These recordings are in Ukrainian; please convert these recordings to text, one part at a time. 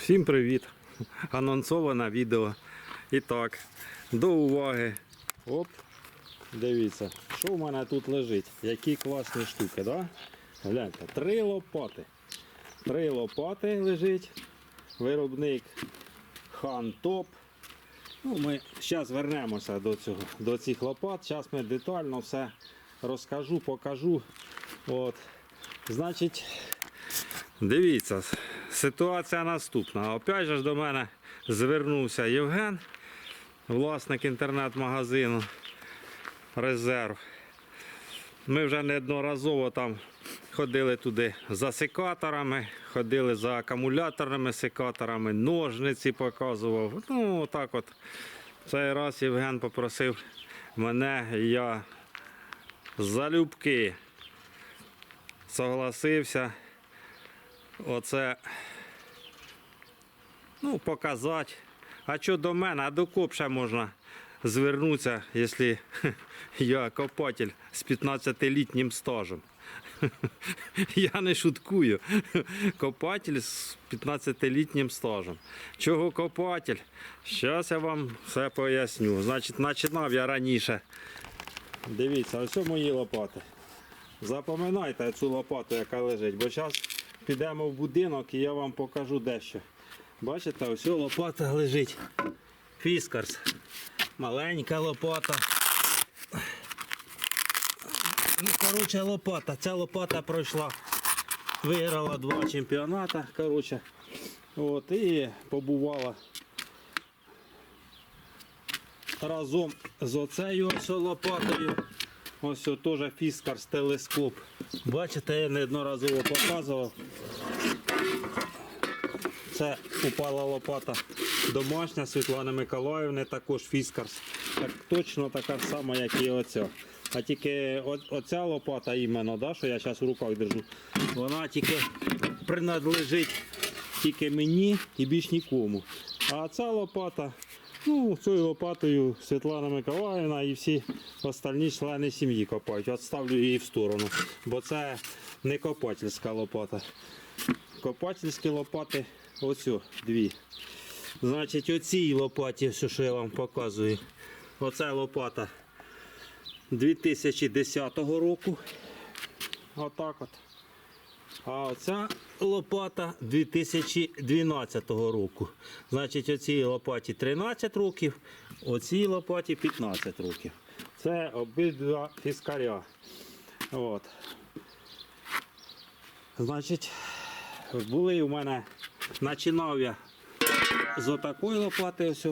Всім привіт! Анонсоване відео. І так, до уваги. Оп, дивіться, що в мене тут лежить. Які класні штуки, да? Гляньте, три лопати. Три лопати лежить. Виробник Хан Топ. Ну, ми зараз вернемося до, цього, до цих лопат. Зараз ми детально все розкажу, покажу. От. Значить, Дивіться, ситуація наступна. Опять же до мене звернувся Євген, власник інтернет-магазину Резерв. Ми вже неодноразово там ходили туди за секаторами, ходили за акумуляторними секаторами, ножниці показував. Ну, так от. Цей раз Євген попросив мене, я залюбки согласився оце ну, показати. А що до мене, а до копша можна звернутися, якщо я копатель з 15-літнім стажем. Я не шуткую. Копатель з 15-літнім стажем. Чого копатель? Зараз я вам все поясню. Значить, починав я раніше. Дивіться, ось мої лопати. Запам'ятайте цю лопату, яка лежить, бо зараз підемо в будинок і я вам покажу дещо. Бачите, ось лопата лежить. Фіскарс. Маленька лопата. Ну, коротше, лопата. Ця лопата пройшла. Виграла два чемпіоната. Коротше. От, і побувала разом з оцею лопатою. Ось теж фіскарс телескоп. Бачите, я неодноразово показував. Це упала лопата домашня Світлани Миколаївни, також фіскарс. Так, точно така сама, як і оця. А тільки оця лопата іменно, да, що я зараз в руках держу, вона тільки принадлежить тільки мені і більш нікому. А ця лопата, ну, цією лопатою Світлана Миколаївна і всі остальні члени сім'ї копають. От ставлю її в сторону, бо це не копательська лопата. Копательські лопати оцю дві. Значить, оцій лопаті, все, що я вам показую. Оця лопата 2010 року. Отак от. А оця лопата 2012 року. Значить, оцій лопаті 13 років, оцій лопаті 15 років. Це обидва фіскаря. От. Значить, були у мене, починав я з отакої лопати, ось,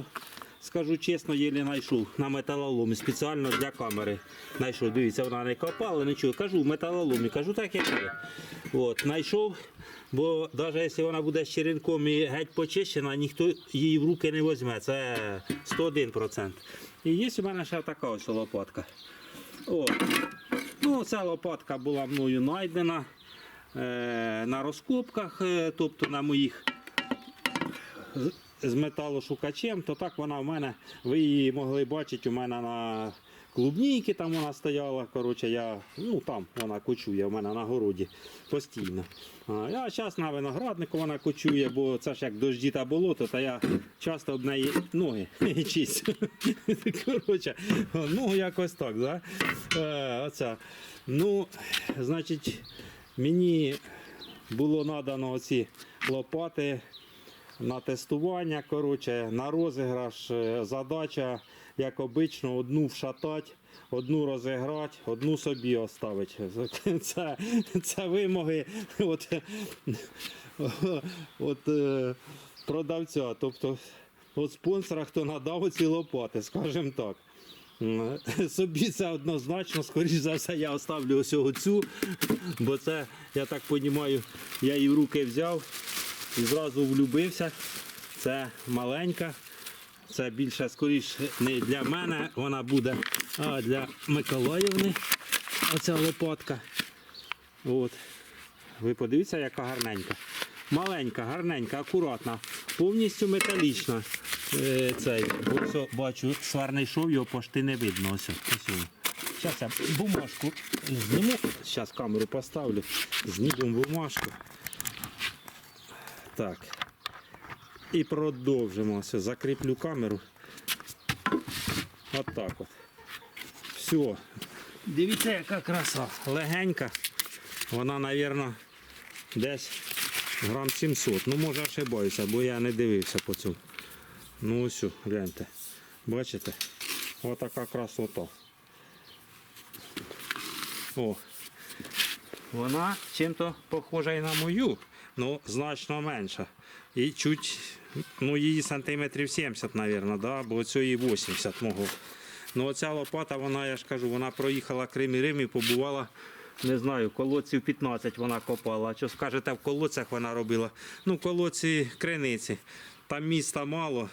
скажу чесно, єлі знайшов на металоломі спеціально для камери. Знайшов, дивіться, вона не копала, нічого. Кажу, металоломі, кажу так, як є. От, знайшов, бо навіть якщо вона буде з черенком і геть почищена, ніхто її в руки не візьме. Це 101%. І є у мене ще така ось лопатка. От. Ну, ця лопатка була мною знайдена е, на розкопках, е, тобто на моїх з- металошукачем, то так вона в мене, ви її могли бачити, у мене на клубнійки там вона стояла. Коротше, я, ну там вона кочує у мене на городі постійно. А зараз на винограднику вона кочує, бо це ж як дожді та болото, то я часто об неї ноги чистю. Коротше, ну якось так, да? Е, оця. Ну, значить, мені було надано оці лопати на тестування, коротше, на розіграш. Е, Задача, як обично, одну вшатати, одну розіграти, одну собі оставити. Це, це вимоги от, от, е, продавця, тобто от спонсора, хто надав ці лопати, скажімо так. Собі це однозначно, скоріш за все, я оставлю ось цю, бо це, я так розумію, я її в руки взяв і зразу влюбився. Це маленька, це більше скоріш не для мене вона буде, а для Миколаївни. Оця лопатка. От. Ви подивіться, яка гарненька. Маленька, гарненька, акуратна, повністю металічна. Е, цей. Ось, бачу, сварний шов, його пошти не видно. Ось, ось. Зараз я бумажку зніму. Зараз камеру поставлю. Знімемо бумажку. Так. і продовжимо. Все, закріплю камеру. От так от. Все. Дивіться, яка краса. Легенька. Вона, мабуть, десь грам 700. Ну, може ошибаюся, бо я не дивився по цьому. Ну ось, гляньте. Бачите? Отака красота. О. Вона чим-то похожа і на мою, ну значно менша. І чуть, ну її сантиметрів 70, мабуть, да? бо цієї 80 мого. Ну оця лопата, вона, я ж кажу, вона проїхала Крим і Рим і побувала, не знаю, колодців 15 вона копала. Що скажете, в колодцях вона робила? Ну, колодці криниці. Там міста мало.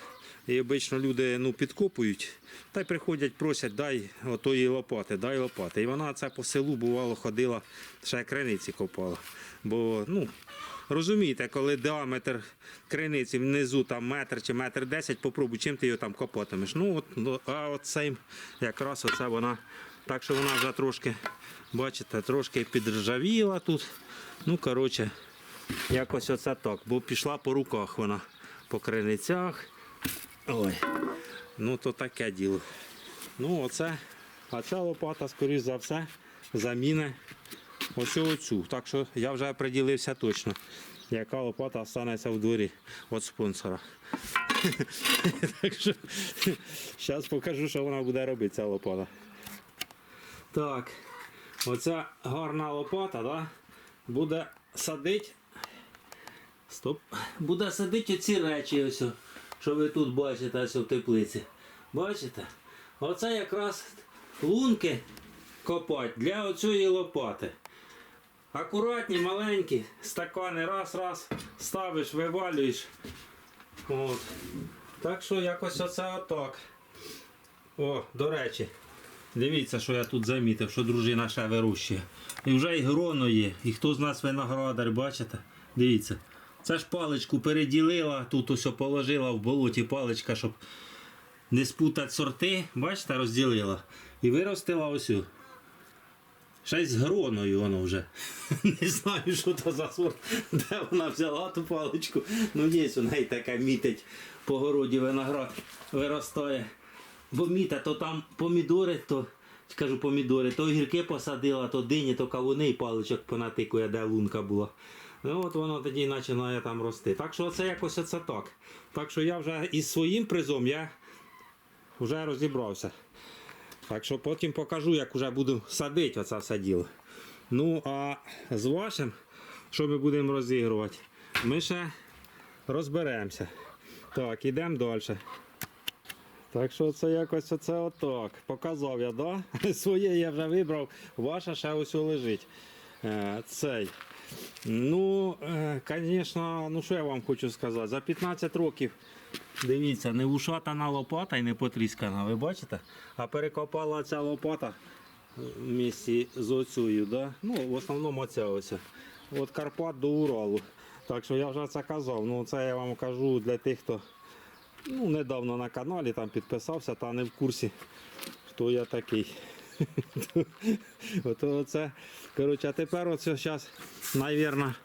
І обично люди ну, підкопують, та й приходять, просять, дай отої лопати, дай лопати. І вона це по селу бувало ходила, ще криниці копала. Бо, ну, розумієте, коли діаметр криниці внизу там метр чи метр десять, попробуй, чим ти його там копатимеш. Ну, от, ну, а от цей якраз оце вона. Так що вона вже трошки, бачите, трошки підржавіла тут. Ну, коротше, якось оце так, бо пішла по руках вона, по криницях. Ой, ну то таке діло. Ну, оце, а ця лопата, скоріш за все, заміни ось оцю. Так що я вже приділився точно, яка лопата останеться в дворі від спонсора. так що зараз покажу, що вона буде робити, ця лопата. Так, оця гарна лопата, да, буде садити. Стоп. Буде садити оці речі, ось, що ви тут бачите ось в теплиці. Бачите? Оце якраз лунки копати для оцієї лопати. Акуратні, маленькі, стакани раз-раз ставиш, вивалюєш. От. Так що якось оце отак. О, до речі, дивіться, що я тут замітив, що дружина ще вирощує. І вже і гроно є. І хто з нас виноградар, бачите? Дивіться. Це ж паличку переділила, тут ось положила в болоті паличка, щоб не спутати сорти. Бачите, розділила. І виростила ось. Ще з гроною воно вже. Не знаю, що це за сорт, де вона взяла ту паличку. Ну, є у неї така мітить по городі виноград виростає. Бо міта, то там помідори, то скажу помідори, то огірки посадила, то дині, то кавуни і паличок понатикує, де лунка була. Ну от воно тоді починає там рости. Так що це якось оце так. Так що я вже із своїм призом я вже розібрався. Так що потім покажу, як вже буду садити оце все діло. Ну, а з вашим, що ми будемо розігрувати, ми ще розберемося. Так, ідемо далі. Так що це якось оце отак. Показав я, да? Своє я вже вибрав, ваша ще ось лежить. Е, цей. Ну, звісно, ну що я вам хочу сказати, за 15 років, дивіться, не ушатана лопата і не потріскана, ви бачите? А перекопала ця лопата в місці з оцею, да? ну, в основному оця ось. От Карпат до Уралу. Так що я вже це казав. Ну, це я вам кажу для тих, хто ну, недавно на каналі там підписався та не в курсі, хто я такий. Ото це. Коротше, а тепер оце зараз, мабуть,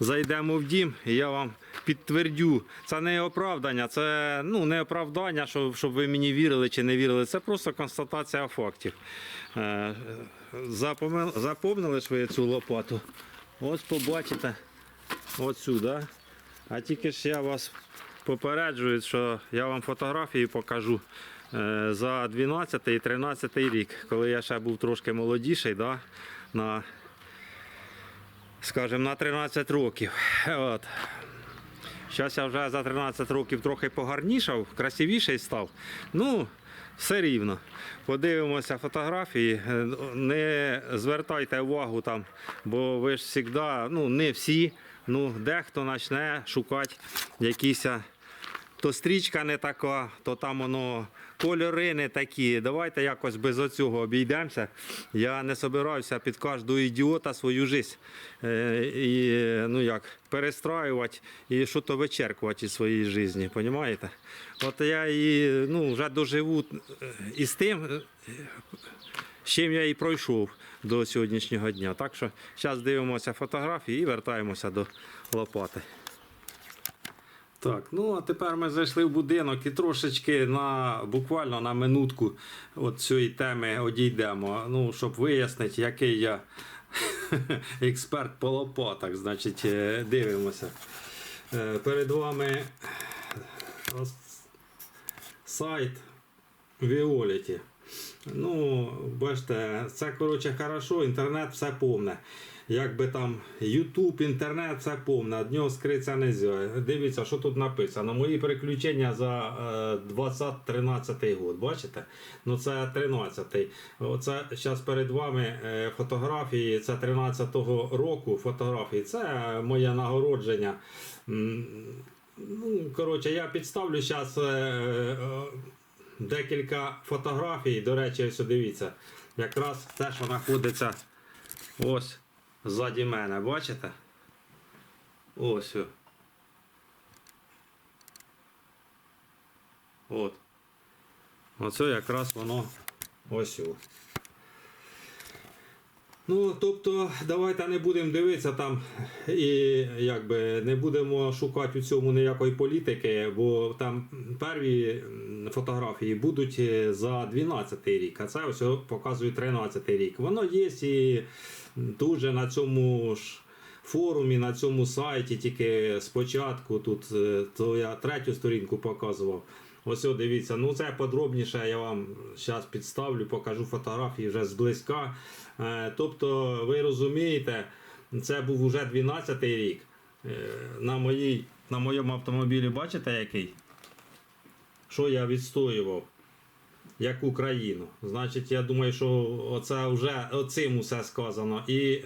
зайдемо в дім і я вам підтвердю. Це не оправдання, це ну, не оправдання, щоб, щоб ви мені вірили чи не вірили. Це просто констатація фактів. Е, Запомнили ж ви цю лопату? Ось побачите отсюди. А тільки ж я вас попереджую, що я вам фотографії покажу за 12 і 13 рік, коли я ще був трошки молодіший, да, на, скажімо, на 13 років. От. Зараз я вже за 13 років трохи погарнішав, красивіший став. Ну, все рівно. Подивимося фотографії. Е, Не звертайте увагу там, бо ви ж завжди, ну не всі, ну дехто почне шукати якісь. То стрічка не така, то там воно кольори не такі. Давайте якось без оцього обійдемося. Я не собираюся під кожного ідіота свою життя е, і, ну як, перестраювати і щось вичеркувати із своєї житті. Понімаєте? От я і ну, вже доживу е, із тим, з чим я і пройшов до сьогоднішнього дня. Так що зараз дивимося фотографії і вертаємося до лопати. Так, ну а тепер ми зайшли в будинок і трошечки на буквально на минутку от цієї теми одійдемо. Ну, щоб вияснити, який я експерт по лопатах. Значить, е, дивимося. Е, Перед вами сайт Violet. Ну, бачите, це коротше хорошо, інтернет все повне. Якби там YouTube, інтернет, все повне, від нього скритися не можна. Дивіться, що тут написано. Мої переключення за е, 20-13 год. Бачите? Ну це 13-й. Оце зараз перед вами е, фотографії. Це 13-го року фотографії. Це моє нагородження. Ну, коротше, я підставлю зараз декілька фотографій. До речі, ось дивіться. Якраз те, що знаходиться ось ззаді мене, бачите? Ось. От. Оце якраз воно ось. Ну, тобто, давайте не будемо дивитися там і якби не будемо шукати у цьому ніякої політики, бо там перві фотографії будуть е, за 12 рік, а це ось показує 13 рік. Воно є і дуже на цьому ж форумі, на цьому сайті, тільки спочатку тут е, то я третю сторінку показував. Ось о, дивіться, ну це подробніше я вам зараз підставлю, покажу фотографії вже зблизька. Е, Тобто, ви розумієте, це був уже 12 рік. Е, На, моїй, на моєму автомобілі бачите який? Що я відстоював? Яку країну? Значить, я думаю, що оце вже оцим усе сказано. І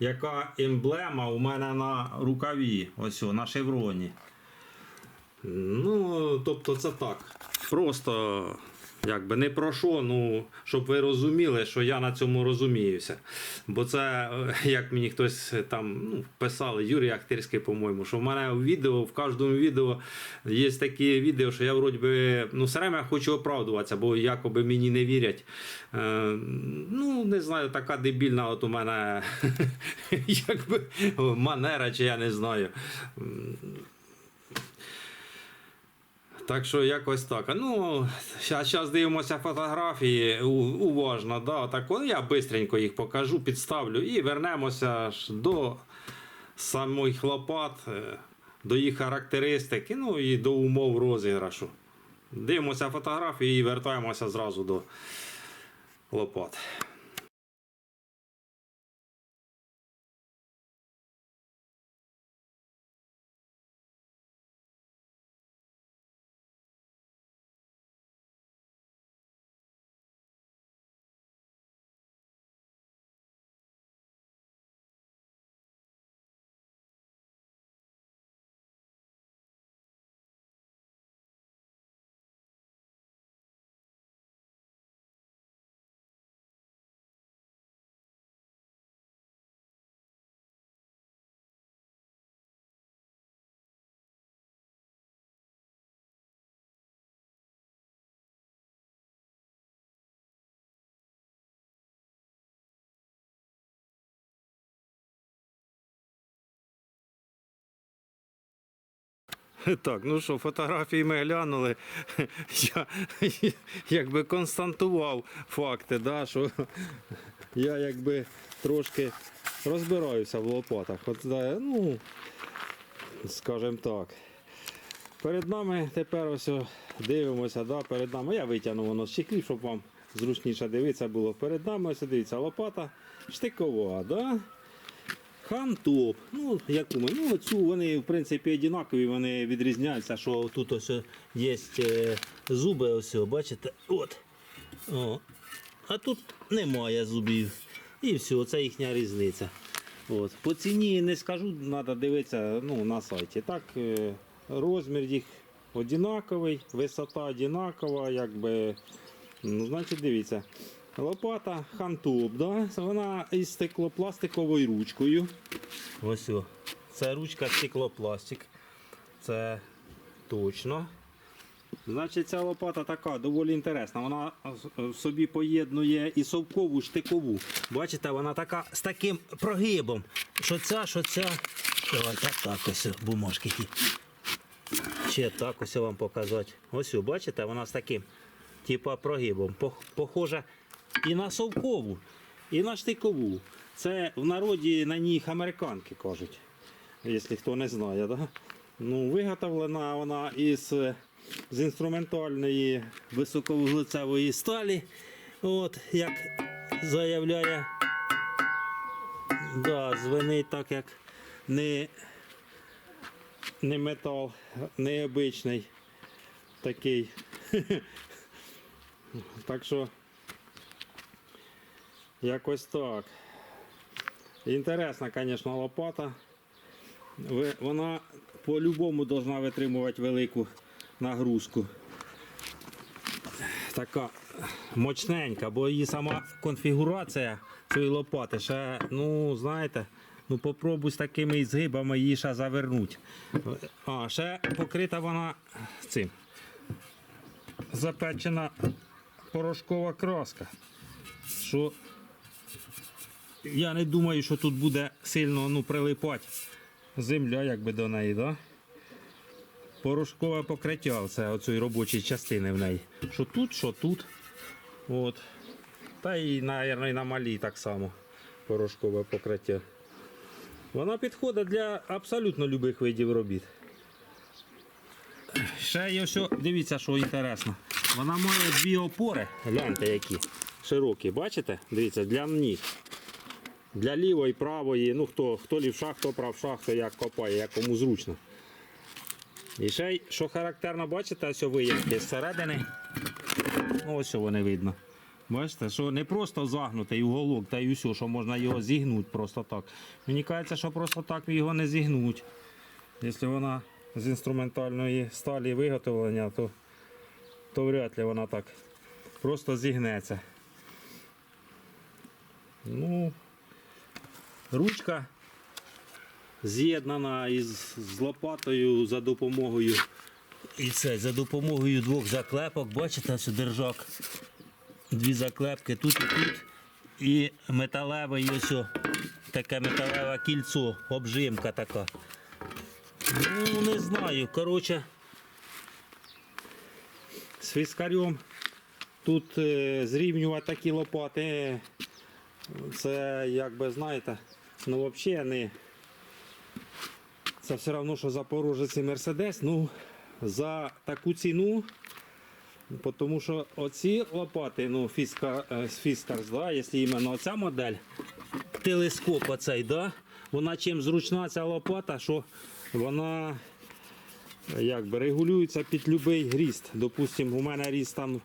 яка емблема у мене на рукаві, ось о, на шевроні. Ну, тобто це так. Просто якби не про що, ну, щоб ви розуміли, що я на цьому розуміюся. Бо це, е, як мені хтось там ну, писали, Юрій Ахтирський, по-моєму, що в мене в відео, в кожному відео є такі відео, що я вроді би, ну, все время хочу оправдуватися, бо якоби мені не вірять. Е, ну, не знаю, така дебільна от у мене якби манера, чи я не знаю. Так що якось так. Ну, зараз дивимося фотографії уважно. Да, так, от я швидко їх покажу, підставлю і вернемося ж до самих лопат, е, до їх характеристики, ну і до умов розіграшу. Дивимося фотографії і вертаємося зразу до лопат. Так, ну що, фотографії ми глянули. Я якби константував факти, да, що я якби трошки розбираюся в лопатах. От, ну, скажімо так. Перед нами тепер ось дивимося, да, перед нами. Я витягну воно з чехлів, щоб вам зручніше дивитися було. Перед нами ось дивіться, лопата штикова, да? Хантоп. Ну, яку ми? Ну, цю вони, в принципі, однакові, вони відрізняються, що тут ось є е, зуби, ось, бачите? От. О. А тут немає зубів. І все, це їхня різниця. От. По ціні не скажу, треба дивитися ну, на сайті. Так, е, розмір їх однаковий, висота однакова, якби. Ну, значить, дивіться. Лопата хантоп, да? вона із стеклопластиковою ручкою. Ось о. Це ручка стеклопластик. Це точно. Значить, ця лопата така доволі інтересна. Вона в собі поєднує і совкову, штикову. Бачите, вона така з таким прогибом. Що ця, що ця. Давайте так ось бумажки. Ще так ось вам показати. Ось, бачите, вона з таким, типа прогибом. Пох- Похожа і на совкову, і на штикову. Це в народі на них американки кажуть, якщо хто не знає. Да? Ну, виготовлена вона із з інструментальної високовуглецевої сталі. От, як заявляє, да, звенить так, як не не метал, необичний такий. Так що якось так. Інтересна, звісно, лопата. Вона по-любому повинна витримувати велику нагрузку. Така мощненька, бо її сама конфігурація цієї лопати ще, ну, знаєте, ну попробуй з такими згибами її ще завернуть. А, ще покрита вона цим. Запечена порошкова краска. Що я не думаю, що тут буде сильно ну, прилипати земля якби до неї, да? Порошкове покриття це оцієї робочої частини в неї. Що тут, що тут. От. Та і, мабуть, на малій так само порошкове покриття. Вона підходить для абсолютно любих видів робіт. Ще є ось, дивіться, що інтересно. Вона має дві опори, гляньте які широкі, бачите? Дивіться, для ніг. Для лівої, правої, ну хто, хто лівша, хто правша, хто як копає, як кому зручно. І ще, що характерно, бачите, ось виявки зсередини. Ось що вони видно. Бачите, що не просто загнутий уголок, та й усе, що можна його зігнути просто так. Мені кажеться, що просто так його не зігнуть. Якщо вона з інструментальної сталі виготовлення, то, то вряд ли вона так просто зігнеться. Ну, ручка з'єднана із з лопатою за допомогою і це за допомогою двох заклепок. Бачите, ось держак. Дві заклепки тут і тут. І металеве і ось таке металеве кільцо, обжимка така. Ну, не знаю. Коротше, з фіскарем тут е, зрівнювати такі лопати. Це як би знаєте, ну взагалі не. Це все одно, що Запорожець і Мерседес. Ну, за таку ціну. Тому що оці лопати, ну, фіска, з Fiskars, да, якщо іменно оця модель, телескоп оцей, да, вона чим зручна ця лопата, що вона е, якби регулюється під будь-який ріст. Допустимо, у мене ріст там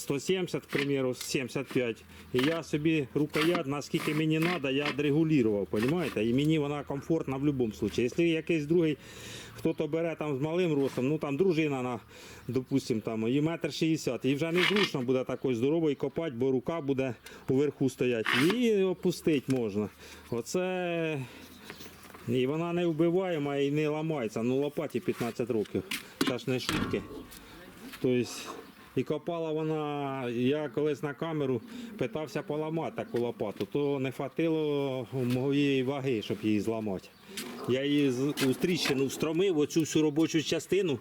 170, к примеру, 75. І я собі рукоять, наскільки мені треба, я відрегулював, розумієте? І мені вона комфортна в будь-якому випадку. Якщо якийсь другий хто-то бере там з малим ростом, ну там дружина, на, допустим, там, і метр 60, і вже незручно буде такою здоровою копати, бо рука буде уверху стояти. Її опустити можна. Оце. І вона не вбиваєма і не ламається. Ну лопаті 15 років. Це ж не шутки. Тобто, і копала вона, я колись на камеру питався поламати таку лопату, то не хватило моєї ваги, щоб її зламати. Я її у тріщину встромив, оцю всю робочу частину.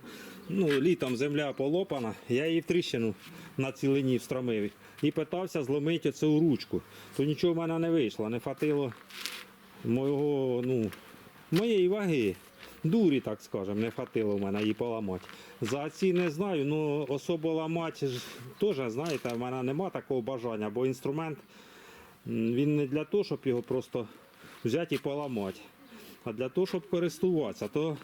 Ну, літом земля полопана, я її в тріщину на цілині встромив. І питався зломити оцю ручку. То нічого в мене не вийшло, не хватило мого, ну, моєї ваги. Дурі, так скажемо, не хватило в мене її поламати. За ці не знаю, ну особо ламати теж, знаєте, в мене нема такого бажання, бо інструмент він не для того, щоб його просто взяти і поламати, а для того, щоб користуватися. То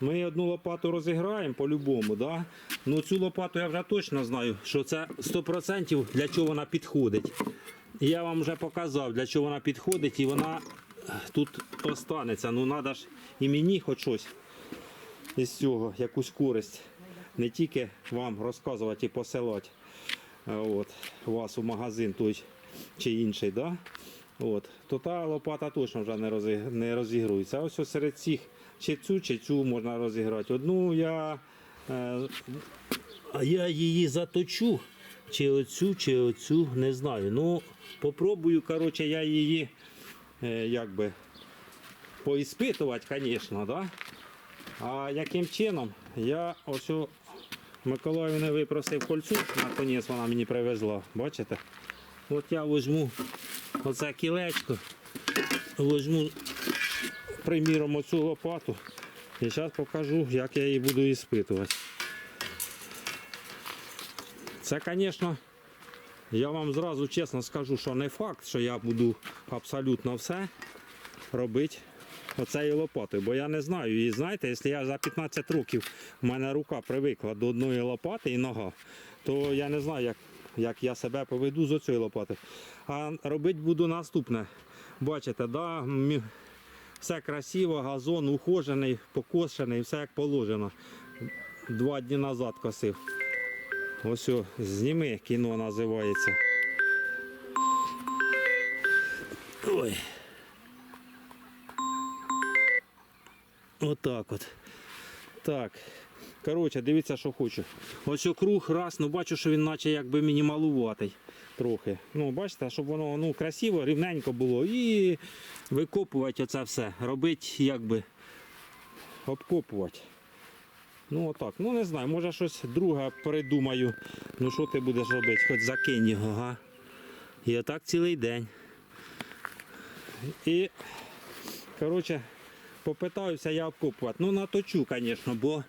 ми одну лопату розіграємо по-любому. Да? Ну цю лопату я вже точно знаю, що це 100% для чого вона підходить. Я вам вже показав, для чого вона підходить, і вона тут останеться. Ну треба ж і мені хоч щось із цього, якусь користь. Не тільки вам розказувати і посилати е, от, вас у магазин той чи інший. Да? От, то та лопата точно вже не, розі, не розігрується. Ось ось серед цих чи цю, чи цю можна розіграти. Одну я, е, а я її заточу, чи оцю, чи оцю, не знаю. Ну, попробую, коротше, я її якби поіспитувати, звісно, да? А яким чином? Я ось у Миколаївни випросив кольцо, наконець вона мені привезла. Бачите? От я візьму оце кілечко, візьму, приміром, оцю лопату. І зараз покажу, як я її буду іспитувати. Це, звісно, я вам зразу чесно скажу, що не факт, що я буду абсолютно все робити оцею лопатою, бо я не знаю. І знаєте, якщо я за 15 років в мене рука привикла до одної лопати і нога, то я не знаю, як, як я себе поведу з оцієї лопати. А робити буду наступне. Бачите, да, все красиво, газон ухожений, покошений, все як положено. Два дні назад косив. Ось о, зніми кіно називається. Ой. Отак от. Так. Коротше, дивіться, що хочу. Ось круг раз, ну бачу, що він наче якби мінімалуватий трохи. Ну, бачите, щоб воно ну, красиво, рівненько було. І викопувати оце все. Робити якби обкопувати. Ну отак. Ну не знаю, може щось друге придумаю. Ну що ти будеш робити? Хоч закинь його, га. І отак цілий день. І, коротше, попитаюся я обкопувати. Ну наточу, звісно, бо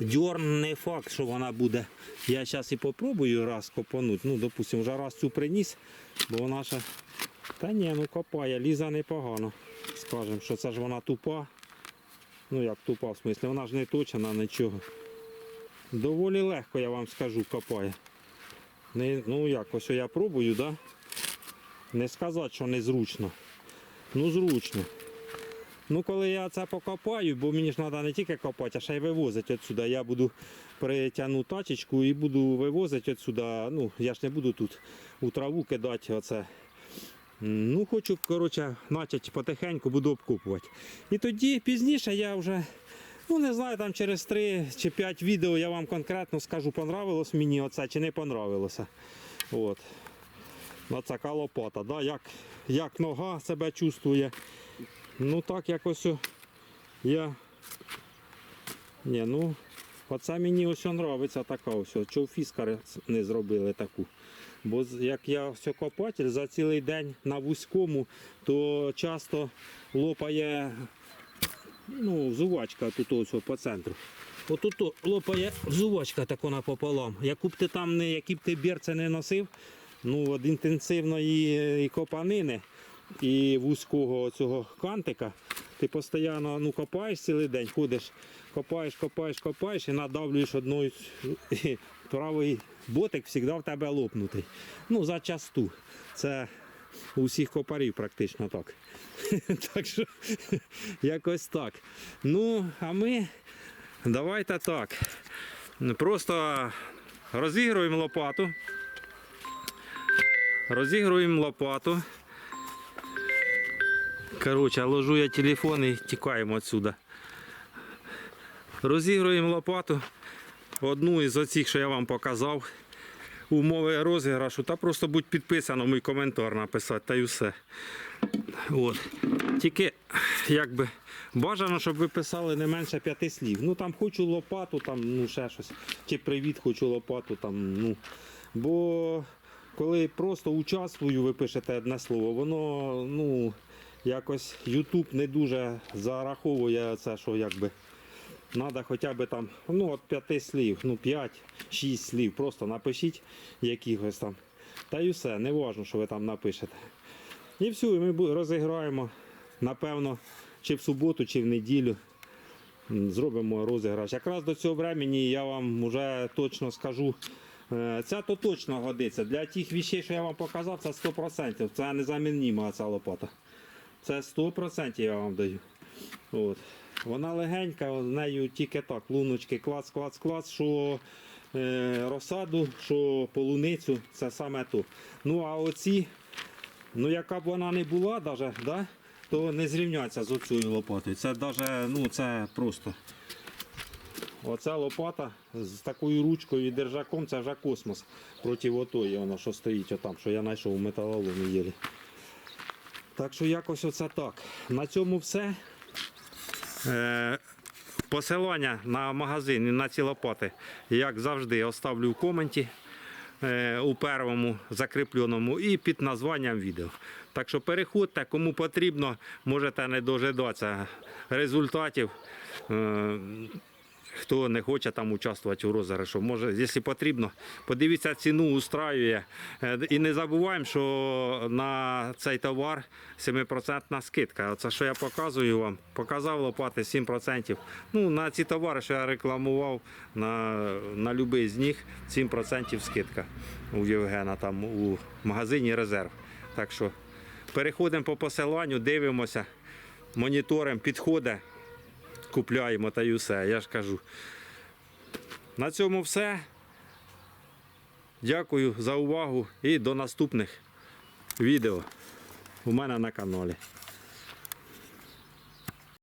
дьорн не факт, що вона буде. Я зараз і попробую раз копануть. Ну, допустимо, вже раз цю приніс, бо вона ще. Та ні, ну копає, ліза непогано. Скажемо, що це ж вона тупа. Ну як тупа, в смислі, вона ж не точена, нічого. Доволі легко, я вам скажу, копає. Не, ну як, ось я пробую, да? Не сказати, що незручно. Ну зручно. Ну коли я це покопаю, бо мені ж треба не тільки копати, а ще й вивозити відсюди. Я буду притягну тачечку і буду вивозити відсюди. Ну, я ж не буду тут у траву кидати оце. Ну, хочу, коротше, начать потихеньку буду обкопувати. І тоді пізніше я вже, ну не знаю, там через 3 чи 5 відео я вам конкретно скажу, понравилось мені оце чи не понравилося. От. Оце лопата, да? як, як нога себе чувствує. Ну так якось я. Ні, ну, оце мені ось подобається така ось. Чого фіскари не зробили таку. Бо як я все копатель за цілий день на вузькому, то часто лопає ну, зувачка тут ось по центру. Отут лопає зувачка тако напополам. Яку б ти там не, які б ти бірце не носив, ну, від інтенсивної і копанини і вузького цього кантика, ти постійно ну, копаєш цілий день, ходиш, копаєш, копаєш, копаєш і надавлюєш одною правий ботик завжди в тебе лопнутий. Ну, зачасту. Це у всіх копарів практично так. так що якось так. Ну, а ми давайте так. Просто розігруємо лопату. Розігруємо лопату. Коротше, ложу я телефон і тікаємо відсюди. Розігруємо лопату. Одну із оцих, що я вам показав. Умови розіграшу. Та просто будь підписано, мій коментар написати, та й все. От. Тільки якби бажано, щоб ви писали не менше п'яти слів. Ну там хочу лопату, там, ну ще щось. Чи привіт, хочу лопату. Там, ну. Бо коли просто участвую, ви пишете одне слово, воно ну, якось YouTube не дуже зараховує це, що якби. Треба хоча б там, ну, от п'яти слів, ну 5-6 слів. Просто напишіть якихось там. Та й все, не важно, що ви там напишете. І все, і ми розіграємо, напевно, чи в суботу, чи в неділю. Зробимо розіграш. Якраз до цього времени я вам вже точно скажу. е, Ця то точно годиться. Для тих вещей, що я вам показав, це 100%. Це незамінима ця лопата. Це 100% я вам даю. От. Вона легенька, з нею тільки так, луночки, клац, клац, клац, що е, розсаду, що полуницю, це саме то. Ну а оці, ну яка б вона не була, даже, да, то не зрівняться з оцею лопатою. Це даже, ну це просто. Оця лопата з такою ручкою і держаком це вже космос проти отої, вона що стоїть отам, що я знайшов у металоломі єлі. Так що якось оце так. На цьому все. Е, Посилання на магазин і на ці лопати, як завжди, оставлю в коменті е, у першому закріпленому і під названням відео. Так що переходьте, кому потрібно, можете не дожидатися результатів. Хто не хоче там участвувати у розіграшу, може, якщо потрібно, подивіться ціну, устраює. Е, І не забуваємо, що на цей товар 7% скидка. Оце що я показую вам. Показав лопати 7%. Ну, на ці товари, що я рекламував, на, на будь-який з них 7% скидка у Євгена там у магазині резерв. Так що переходимо по посиланню, дивимося, моніторимо, підходить купляємо та й усе. Я ж кажу. На цьому все. Дякую за увагу і до наступних відео у мене на каналі.